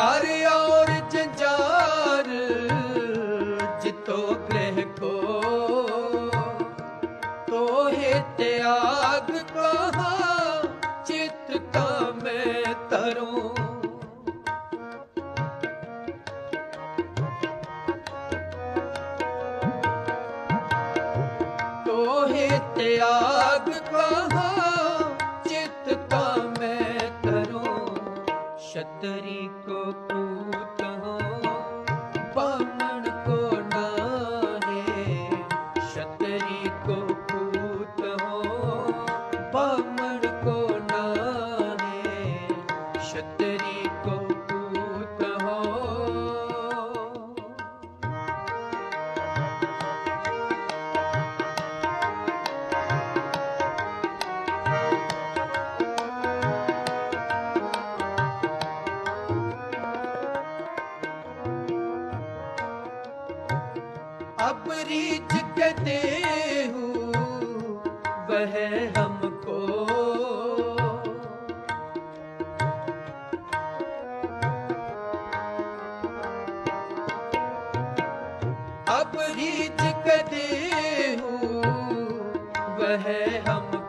ਕਰ ਔਰ ਜੰਜਾਰ ਜਿਤੋ ਗ੍ਰਹਿ ਕੋ ਤੋਹੇ ਤਿਆਗ ਕਹਾ ਚਿਤ ਕਾ ਮੈਂ ਤਿਆਗ ਕਾ ਛਤਰੀ ਕੋ ਪੂਤ ਹੋ ਬਾਮਣ ਕੋ ਨਾਹੇ ਛਤਰੀ ਕੋ ਪੂਤ ਹੋ ਬਾਮਣ ਕੋ ਨਾਹੇ ਛਤਰੀ ਕੋ अपरीच कहते हूँ वह हमको अपरीच कहते हूँ वह हमको